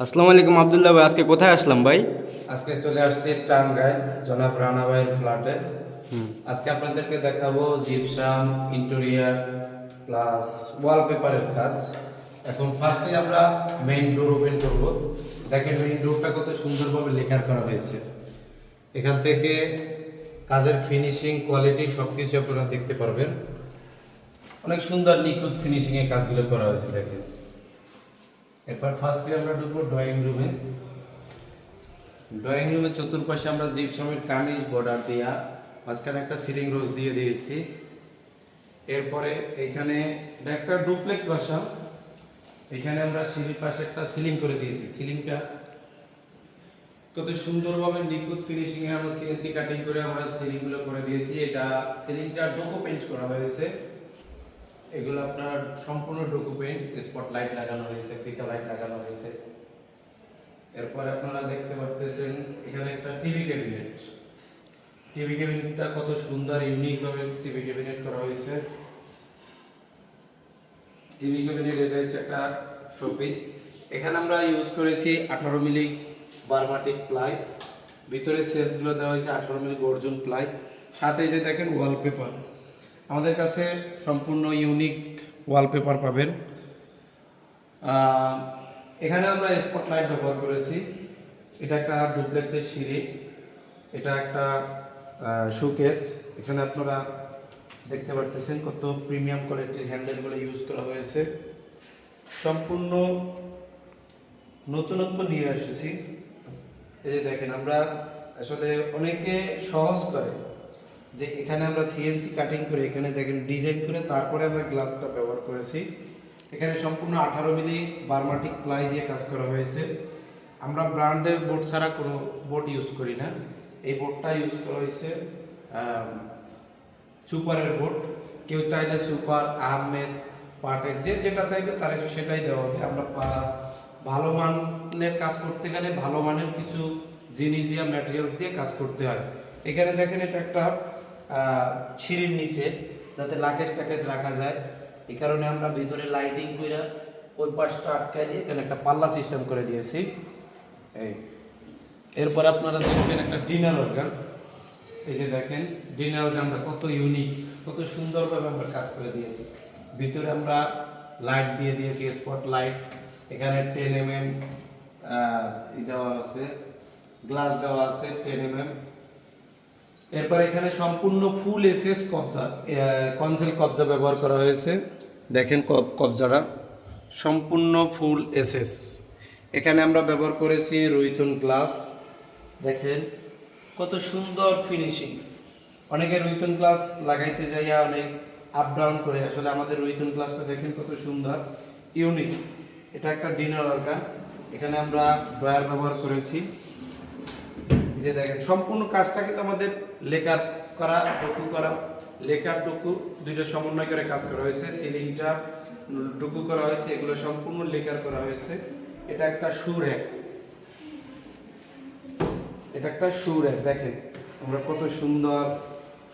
আসসালামু আলাইকুম আবদুল্লাহ ভাই আজকে কোথায় আসলাম ভাই? আজকে চলে আসছি টাঙ্গাইল জনাব রানা ভাইয়ের ফ্ল্যাটে আজকে আপনাদেরকে দেখাবো জিপসাম ইন্টেরিয়ার প্লাস ওয়ালপেপারের কাজ। এখন ফার্স্টে আমরা মেইন ডোর ওপেন করব। দেখেন মেইন ডোরটা কত সুন্দরভাবে লেখার করা হয়েছে। এখান থেকে কাজের ফিনিশিং কোয়ালিটি সব কিছু আপনারা দেখতে পারবেন। অনেক সুন্দর নিখুঁত ফিনিশিংয়ে কাজগুলো করা হয়েছে দেখেন। এরপর ফার্স্টে আমরা ঢুকবো ড্রয়িং রুমে ড্রয়িং রুমের চতুর্পাশে আমরা জিপসামের কার্নিশ বর্ডার দেওয়া মাঝখানে একটা সিলিং রোজ দিয়ে দিয়েছি। এরপরে এখানে একটা ডুপ্লেক্স বাসা। এখানে আমরা সিঁড়ির পাশে একটা সিলিং করে দিয়েছি। সিলিংটা কত সুন্দরভাবে নিখুঁত ফিনিশিং এ আমরা সিএনসি কাটিং করে আমরা সিলিংগুলো করে দিয়েছি। এটা সিলিংটা ডোকো পেইন্ট করা হয়েছে। এগুলো আপনার সম্পূর্ণ ডকুমেন্ট পেইন্ট স্পট লাইট লাগানো হয়েছে ফিতা লাইট লাগানো হয়েছে। এরপর আপনারা দেখতে পাচ্ছেন এখানে একটা টিভি ক্যাবিনেট টিভি ক্যাবিনেটটা কত সুন্দর ইউনিক ভাবে টিভি ক্যাবিনেট করা হয়েছে। টিভি ক্যাবিনেট এটা হচ্ছে একটা শোপিস এখানে আমরা ইউজ করেছি আঠারো মিলি বারমাটিক প্লাই ভিতরে সেলগুলো দেওয়া হয়েছে আঠারো মিলি গর্জন প্লাই সাথে যে দেখেন ওয়ালপেপার আমাদের কাছে সম্পূর্ণ ইউনিক ওয়ালপেপার পাবেন। এখানে আমরা স্পটলাইট ব্যবহার করেছি। এটা একটা ডুপ্লেক্সের সিঁড়ি। এটা একটা শোকেস এখানে আপনারা দেখতে পারতেছেন কত প্রিমিয়াম কোয়ালিটির হ্যান্ডেলগুলো ইউজ করা হয়েছে। সম্পূর্ণ নতুনত্ব নিয়ে এসেছি। এই যে দেখেন, আমরা আসলে অনেকে সহজ করে যে এখানে আমরা সিএনসি কাটিং করে এখানে দেখেন ডিজাইন করে তারপরে আমরা গ্লাসটা ব্যবহার করেছি। এখানে সম্পূর্ণ আঠারো মিলি বারমাটিক প্লাই দিয়ে কাজ করা হয়েছে। আমরা ব্র্যান্ডের বোর্ড ছাড়া কোনো বোর্ড ইউজ করি না। এই বোর্ডটা ইউজ করা হয়েছে সুপারের বোর্ড কেউ চাইলে সুপার, আহমেদ পাটের যে যেটা চাইবে তারা সেটাই দেওয়া হবে। আমরা ভালো মানের কাজ করতে গেলে ভালো মানের কিছু জিনিস দিয়ে ম্যাটেরিয়ালস দিয়ে কাজ করতে হয়। এখানে দেখেন এটা একটা সিঁড়ির নিচে যাতে লাকেজ টাকেজ রাখা যায়। এই কারণে আমরা ভিতরে লাইটিং করে ওই পাশটা আটকায় দিয়ে এখানে একটা পাল্লা সিস্টেম করে দিয়েছি। এই, এরপর আপনারা দেখবেন একটা ডিনার অর্গান এই যে দেখেন, ডিনার অর্গানটা কত ইউনিক কত সুন্দরভাবে আমরা কাজ করে দিয়েছি। ভিতরে আমরা লাইট দিয়ে দিয়েছি স্পট লাইট এখানে টেন এম এম দেওয়া আছে গ্লাস দেওয়া আছে টেন এম এম এরপর এখানে সম্পূর্ণ ফুল এসএস কবজা কনসেল কবজা ব্যবহার করা হয়েছে। দেখেন কব- কবজাটা সম্পূর্ণ ফুল এসএস এখানে আমরা ব্যবহার করেছি রুইতন গ্লাস দেখেন কত সুন্দর ফিনিশিং অনেকে রুইতন গ্লাস লাগাইতে যাইয়া অনেক আপ ডাউন করে। আসলে আমাদের রুইতন গ্লাসটা দেখেন কত সুন্দর ইউনিক এটা একটা ডিনার অর্গান এখানে আমরা ড্রয়ার ব্যবহার করেছি। যে দেখেন, সম্পূর্ণ কাজটা কিন্তু আমাদের লেখার করা, ডকু করা। লেখার ডকু, দুইটা সমন্বয় করে কাজ করা হয়েছে। সিলিংটা, ডকু করা হয়েছে, এগুলো সম্পূর্ণ লেখার করা হয়েছে। এটা একটা সুর এক। এটা একটা সুর এক, দেখেন। আমরা কত সুন্দর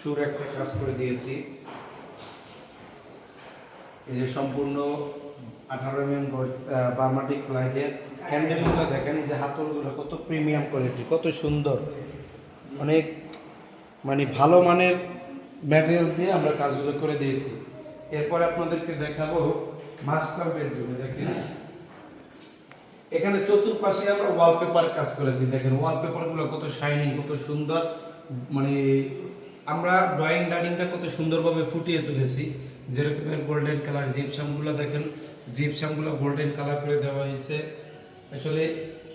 সুর একটা কাজ করে দিয়েছি। এই যে সম্পূর্ণ আঠারো এম এম বার্মাটিক প্লাইটের হ্যান্ডেলগুলো দেখেন, এই যে হাতলগুলো কত প্রিমিয়াম কোয়ালিটি, কত সুন্দর। অনেক মানে ভালো মানের ম্যাটেরিয়ালস দিয়ে আমরা কাজগুলো করে দিয়েছি। এরপরে আপনাদেরকে দেখাবো মাস্টার বেডরুমে দেখেন। এখানে চতুর্পাশে আমরা ওয়ালপেপার কাজ করেছি, দেখেন। ওয়ালপেপারগুলো কত শাইনিং কত সুন্দর। মানে আমরা ড্রয়িং ডাইনিংটা কত সুন্দরভাবে ফুটিয়ে তুলেছি। যেরকমের গোল্ডেন কালার জিপসামগুলো দেখেন। জিপসামগুলো গোল্ডেন কালার করে দেওয়া হয়েছে। আসলে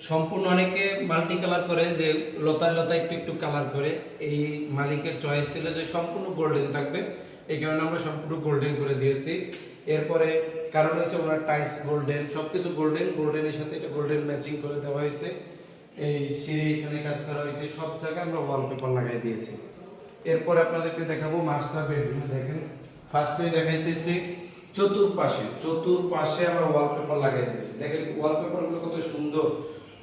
সম্পূর্ণ অনেকে মাল্টি কালার করে, যে লতায় লতায় একটু একটু কালার করে। এই মালিকের চয়েস ছিল যে সম্পূর্ণ গোল্ডেন থাকবে। এই কারণে আমরা সম্পূর্ণ গোল্ডেন করে দিয়েছি। এরপরে কারণ হচ্ছে ওনার টাইস গোল্ডেন সব কিছু গোল্ডেন গোল্ডেনের সাথে এটা গোল্ডেন ম্যাচিং করে দেওয়া হয়েছে। এই সিঁড়ি এখানে কাজ করা হয়েছে। সব জায়গায় আমরা ওয়ালপেপার লাগাই দিয়েছি। এরপরে আপনাদেরকে দেখাবো মাস্টার বেডরুম দেখেন ফার্স্টে দেখাইতেছি। চতুর্পাশে চতুর্পাশে আমরা ওয়ালপেপার লাগাই দিয়েছি দেখেন ওয়ালপেপারগুলো কত সুন্দর।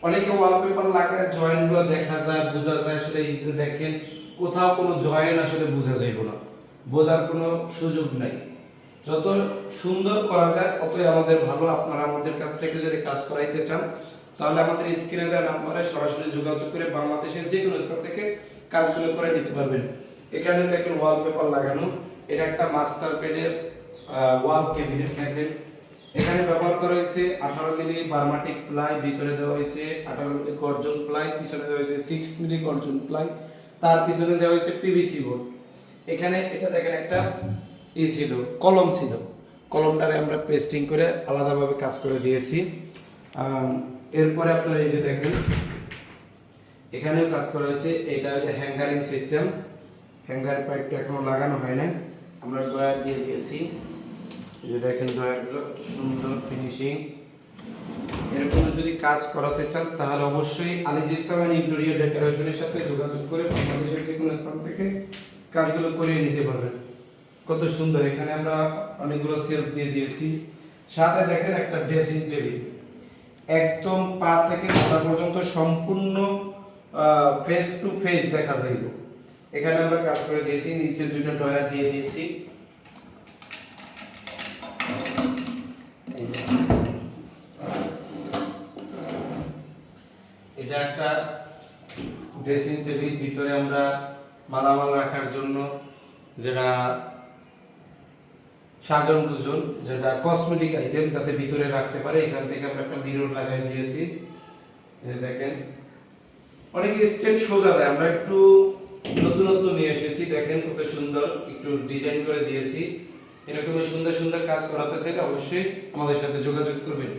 অনেকে ওয়ালপেপার লাগায় জয়েন্টগুলো দেখা যায়, বোঝা যায় আসলে এই যে দেখেন, কোথাও কোনো জয়েন্ট আসলে বোঝা যাইব না। বোঝার কোনো সুযোগ নাই। যত সুন্দর করা যায়, ততই আমাদের ভালো। আপনারা আমাদের কাছ থেকে যদি কাজ করাইতে চান, তাহলে আমাদের স্ক্রিনে দেওয়া নাম্বারে সরাসরি যোগাযোগ করে বাংলাদেশের যে কোনো স্থান থেকে কাজগুলো করে নিতে পারবেন। এখানে দেখেন ওয়ালপেপার লাগানো। এটা একটা মাস্টার পেডের ওয়াল ক্যাবিনেট দেখেন। এখানে ব্যবহার করা হয়েছে আঠারো মিলি বার্মাটিক প্লাই, ভিতরে দেওয়া হয়েছে আঠারো মিলি গর্জন প্লাই, পিছনে দেওয়া হয়েছে সিক্স মিলি গর্জন প্লাই, তার পিছনে দেওয়া হয়েছে পিভিসি বোর্ড এখানে এটা দেখেন একটা ই ছিল, কলম ছিল। কলমটারে আমরা পেস্টিং করে আলাদাভাবে কাজ করে দিয়েছি। এরপরে আপনারা এই যে দেখেন, এখানেও কাজ করা হয়েছে, এটা হ্যাঙ্গারিং সিস্টেম। হ্যাঙ্গার পাইপটা এখনও লাগানো হয় না আমরা ড্রয়ার দিয়ে দিয়েছি। এই যে দেখেন ড্রয়ারগুলো সুন্দর ফিনিশিং এরকম যদি কাজ করাতে চান, তাহলে অবশ্যই আলি জিপসাম এন্ড ইন্টেরিয়র ডেকোরেশনের সাথে যোগাযোগ করে বাংলাদেশের যে কোনো স্থান থেকে কাজগুলো করিয়ে নিতে পারবেন। কত সুন্দর, এখানে আমরা অনেকগুলো সেলফ দিয়ে দিয়েছি। সাথে দেখেন একটা ড্রেসিং টেবিল একদম পা থেকে মাথা পর্যন্ত সম্পূর্ণ ফেস টু ফেস দেখা যাইব। এখানে আমরা কাজ করে দিয়েছি, নিচে দুইটা ডয়ার দিয়ে দিয়েছি এই যে। এটা একটা ড্রেসিং টেবিল ভিতরে আমরা মালামাল রাখার জন্য যেটা সাজন গুজন যেটা কসমেটিক আইটেম যাতে ভিতরে রাখতে পারে, এখান থেকে আমরা একটা মিরর লাগাই দিয়েছি। দেখেন, অনেক স্টেট সোজা দেয়, আমরা একটু নতুনত্ব নিয়ে এসেছি, দেখেন কত সুন্দর একটু ডিজাইন করে দিয়েছি। এরকম সুন্দর সুন্দর কাজ করাতে চাইলে অবশ্যই আমাদের সাথে যোগাযোগ করবেন।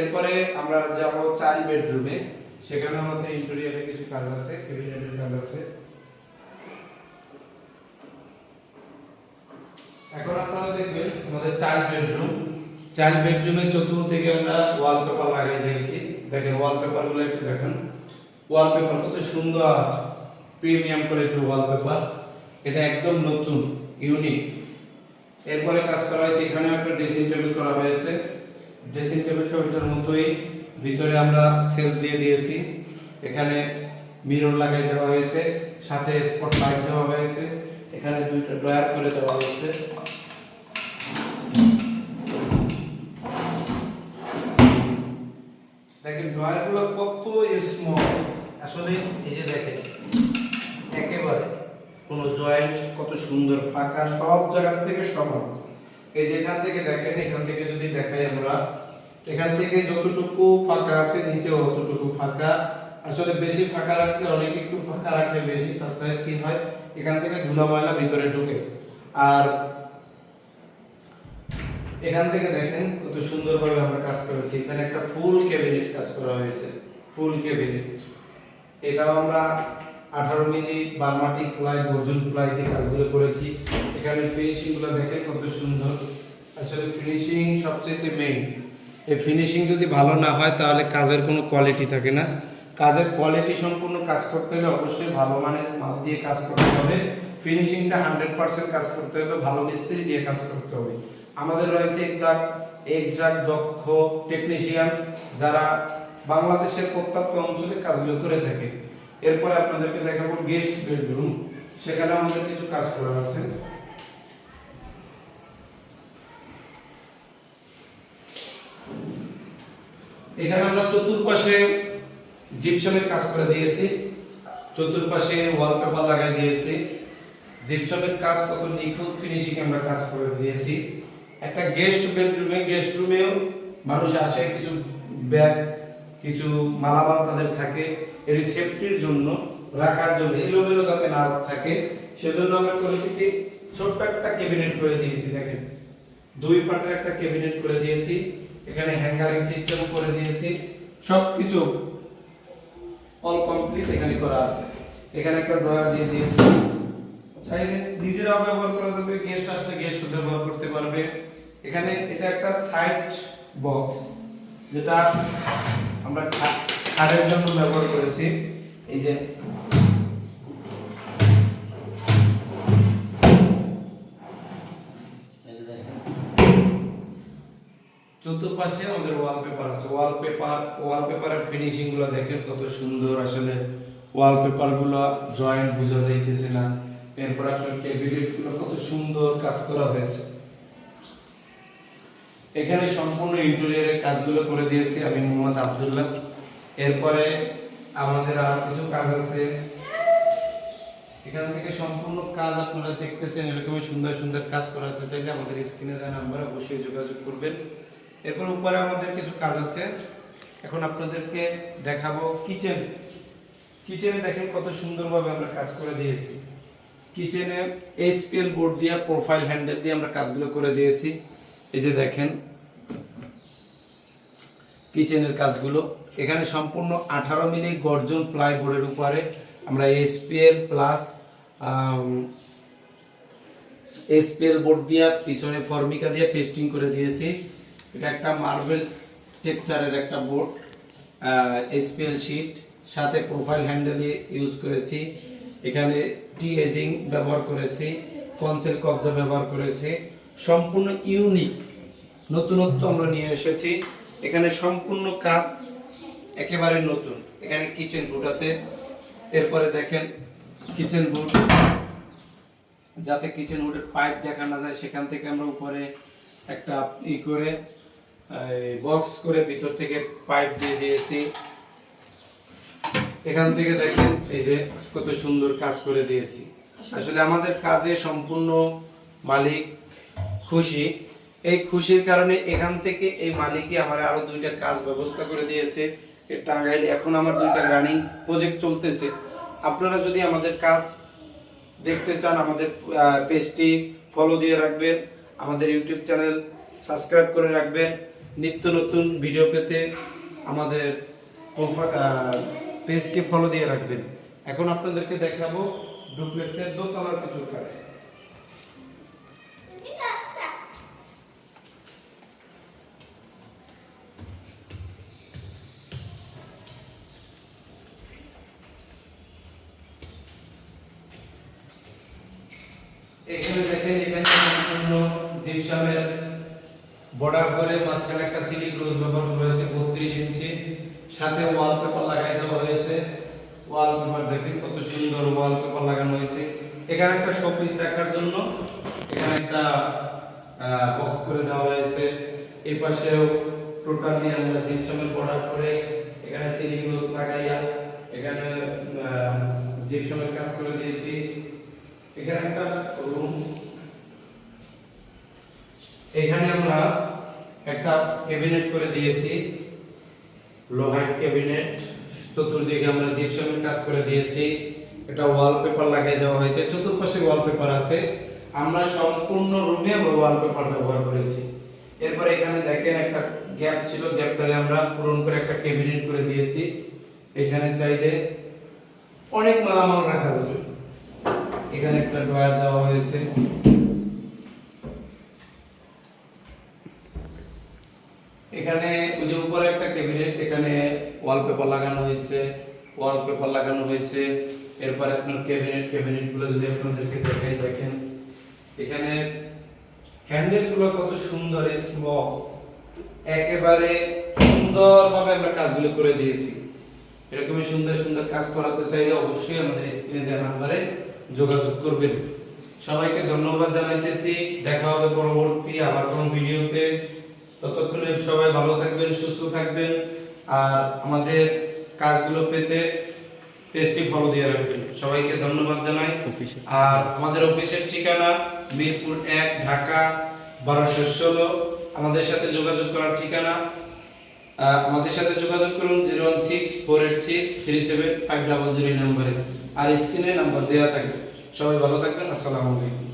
এরপরে আমরা যাব চাইল্ড বেডরুমে সেখানে আমাদের ইন্টেরিয়রে কিছু কাজ আছে ক্যাবিনেটের কাজ আছে। এখন আপনারা দেখবেন আমাদের চাইল্ড বেডরুম চাইল্ড বেডরুমের চতুর্দিকে আমরা ওয়ালপেপার লাগিয়ে দিয়েছি। দেখেন ওয়ালপেপারগুলো একটু দেখেন। ওয়ালপেপার কত সুন্দর প্রিমিয়াম কোয়ালিটির ওয়ালপেপার এটা একদম নতুন ইউনিক এরপরে কাজ করা হয়েছে এখানে একটা ড্রেসিং টেবিল করা হয়েছে। ড্রেসিং টেবিলটা ওইটার মতোই ভিতরে আমরা সেলফ দিয়ে দিয়েছি। এখানে মিরর লাগাই দেওয়া হয়েছে, সাথে স্পট লাইট দেওয়া হয়েছে, এখানে দুইটা ড্রয়ার করে দেওয়া হয়েছে। দেখেন, ড্রয়ারগুলো কত স্মল আসলে এই যে দেখেন, একেবারে কোনো জয়েন্ট কত সুন্দর, ফাঁকা, সব জায়গা থেকে সমান। এই যে এখান থেকে দেখেন, এখান থেকে যদি দেখাই আমরা, এখান থেকে যতটুকু ফাঁকা আছে, নিচেও অতটুকু ফাঁকা। আসলে বেশি ফাঁকা রাখলে অনেকে একটু ফাঁকা রাখে বেশি তাতে কি হয়? এখান থেকে ধুলা ময়লা ভিতরে ঢুকে। আর এখান থেকে দেখেন, কত সুন্দরভাবে আমরা কাজ করেছি। এখানে একটা ফুল ক্যাবিনেট কাজ করা হয়েছে, ফুল ক্যাবিনেট। এটাও আমরা আঠারো মিলি বার্মাটিক প্লাই গর্জন দিয়ে কাজগুলো করেছি। এখানে ফিনিশিংগুলো দেখেন কত সুন্দর। আসলে ফিনিশিং সবচেয়ে মেইন এই ফিনিশিং যদি ভালো না হয়, তাহলে কাজের কোনো কোয়ালিটি থাকে না। কাজের কোয়ালিটি সম্পূর্ণ কাজ করতে হলে অবশ্যই ভালো মানের মাল দিয়ে কাজ করতে হবে। ফিনিশিংটা হান্ড্রেড পার্সেন্ট কাজ করতে হবে, ভালো মিস্ত্রি দিয়ে কাজ করতে হবে। আমাদের রয়েছে একদাক একজাক দক্ষ টেকনিশিয়ান যারা বাংলাদেশের প্রত্যন্ত অঞ্চলে কাজগুলো করে থাকে। এরপরে আপনাদেরকে দেখাবো গেস্ট বেডরুম সেখানে আমাদের কিছু কাজ করা আছে। এখানে আমরা চতুর্পাশে জিপসামের কাজ করে দিয়েছি। চতুর্পাশে ওয়ালপেপার লাগাই দিয়েছি। জিপসামের কাজ কত নিখুঁত ফিনিশিং আমরা কাজ করে দিয়েছি। একটা গেস্ট বেডরুমে গেস্ট রুমেও মানুষ আসে, কিছু ব্যাগ কিছু মালামাল তাদের থাকে। এর সেফটির জন্য রাখার জন্য এলোমেলো যাতে না থাকে, সেজন্য আমরা করেছি কি, ছোট্ট একটা ক্যাবিনেট করে দিয়েছি, দেখেন। দুই পাটের একটা ক্যাবিনেট করে দিয়েছি, এখানে হ্যাঙ্গারিং সিস্টেম করে দিয়েছি, সবকিছু অল কমপ্লিট এখানে করা আছে। এখানে একটা ড্রয়ার দিয়ে দিয়েছি। চাইলে নিজেরাও ব্যবহার করা যাবে গেস্ট আসলে গেস্ট ব্যবহার করতে পারবে। এখানে এটা একটা সাইড বক্স যেটা আমরা খাটের জন্য ব্যবহার করেছি, এই যে। চতুর্পাশে আমাদের ওয়ালপেপার আছে। ওয়ালপেপার ওয়ালপেপারের ফিনিশিংগুলো দেখেন কত সুন্দর। আসলে ওয়ালপেপারগুলো জয়েন্ট বোঝা যাইতেছে না। এরপর আপনার ক্যাবিনেটগুলো কত সুন্দর কাজ করা হয়েছে। এখানে সম্পূর্ণ ইন্টেরিয়রের কাজগুলো করে দিয়েছি আমি মোহাম্মদ আব্দুল্লাহ। এরপরে আমাদের আরও কিছু কাজ আছে। এখান থেকে সম্পূর্ণ কাজ আপনারা দেখতেছেন, এরকমই সুন্দর সুন্দর কাজ করাতে চাইলে আমাদের স্ক্রিনে দেওয়া নাম্বারে অবশ্যই যোগাযোগ করবেন। এরপর উপরে আমাদের কিছু কাজ আছে। এখন আপনাদেরকে দেখাবো কিচেন। কিচেনে দেখেন কত সুন্দরভাবে আমরা কাজ করে দিয়েছি। কিচেনে এইচপিএল বোর্ড দিয়ে, প্রোফাইল হ্যান্ডেল দিয়ে আমরা কাজগুলো করে দিয়েছি। এই যে দেখেন, কিচেনের কাজগুলো। এখানে সম্পূর্ণ আঠারো মিলি গর্জন প্লাইবোর্ডের উপরে আমরা এসপিএল প্লাস এসপিএল বোর্ড দিয়ে, পিছনে ফর্মিকা দিয়ে পেস্টিং করে দিয়েছি। এটা একটা মার্বেল টেকচারের একটা বোর্ড এসপিএল শিট সাথে প্রোফাইল হ্যান্ডেল ইউজ করেছি। এখানে টি এজিং ব্যবহার করেছি কনসেল কবজা ব্যবহার করেছি। সম্পূর্ণ ইউনিক নতুনত্ব আমরা নিয়ে এসেছি। এখানে সম্পূর্ণ কাজ একেবারে নতুন। এখানে কিচেন বুট আছে। এরপরে দেখেন কিচেন বুট যাতে কিচেন বুটের পাইপ দেখা না যায়, সেখান থেকে আমরা উপরে একটা ই করে বক্স করে ভিতর থেকে পাইপ দিয়ে দিয়েছি। এখান থেকে দেখেন এই যে কত সুন্দর কাজ করে দিয়েছি। আসলে আমাদের কাজে সম্পূর্ণ মালিক খুশি। এই খুশির কারণে এখান থেকে এই মালিকই আমার আরও দুইটা কাজ ব্যবস্থা করে দিয়েছে। টাঙ্গাইলে এখন আমার দুইটা রানিং প্রজেক্ট চলতেছে। আপনারা যদি আমাদের কাজ দেখতে চান, আমাদের পেজটি ফলো দিয়ে রাখবেন, আমাদের ইউটিউব চ্যানেল সাবস্ক্রাইব করে রাখবেন। নিত্য নতুন ভিডিও পেতে আমাদের পেজটি ফলো দিয়ে রাখবেন। এখন আপনাদেরকে দেখাবো ডুপ্লেক্সের দোতলার কিছু কাজ। এখানে দেখেন, এখানে সম্পূর্ণ জিপসামের বর্ডার করে মাঝখানে একটা সিলিং রোজ ব্যবহার করা হয়েছে, বত্রিশ ইঞ্চি। সাথে ওয়ালপেপার লাগাই দেওয়া হয়েছে। ওয়ালপেপার দেখেন, কত সুন্দর ওয়ালপেপার লাগানো হয়েছে। এখানে একটা শোপিস রাখার জন্য এখানে একটা বক্স করে দেওয়া হয়েছে। এই পাশেও টোটালি আমরা জিপসামের বর্ডার করে এখানে সিলিং রোজ লাগাইয়া এখানে জিপসামের কাজ করে দিয়েছি। এখানে একটা রুম এখানে আমরা একটা ক্যাবিনেট করে দিয়েছি। ক্যাবিনেট চতুর্দিকে আমরা জিপসামের কাজ করে দিয়েছি। ওয়ালপেপার লাগিয়ে দেওয়া হয়েছে। চতুর্পাশে ওয়ালপেপার আছে। আমরা সম্পূর্ণ রুমে ওয়ালপেপার ব্যবহার করেছি। এরপর এখানে দেখেন একটা গ্যাপ ছিল। গ্যাপটারে আমরা পূরণ করে একটা ক্যাবিনেট করে দিয়েছি। এখানে চাইলে অনেক মালামাল রাখা যাবে। এখানে একটা ড্রয়ার দেওয়া হয়েছে। এখানে ওই যে উপরে একটা ক্যাবিনেট, এখানে ওয়ালপেপার লাগানো হয়েছে। ওয়ালপেপার লাগানো হয়েছে। এরপরে আপনার ক্যাবিনেট ক্যাবিনেটগুলো যদি আপনাদেরকে দেখাই, দেখেন। এখানে হ্যান্ডেলগুলো কত সুন্দর স্মল একেবারে সুন্দরভাবে আমরা কাজগুলো করে দিয়েছি। এরকমই সুন্দর সুন্দর কাজ করাতে চাইলে অবশ্যই আমাদের স্ক্রিনে দেওয়া নাম্বারে যোগাযোগ করবেন। সবাইকে ধন্যবাদ জানাইতেছি। দেখা হবে পরবর্তী আবার কোন ভিডিওতে। ততক্ষণে সবাই ভালো থাকবেন সুস্থ থাকবেন। আর আমাদের কাজগুলো পেতে পেজটি ফলো দিয়ে রাখবেন। সবাইকে ধন্যবাদ জানাই। আর আমাদের অফিসের ঠিকানা মিরপুর এক ঢাকা বারোশো ষোলো। আমাদের সাথে যোগাযোগ করার ঠিকানা আমাদের সাথে যোগাযোগ করুন zero one six four eight six three seven five double zero নাম্বারে। আর স্ক্রিনে নাম্বার দেওয়া থাকবে। সবাই ভালো থাকবেন। আসসালামু আলাইকুম।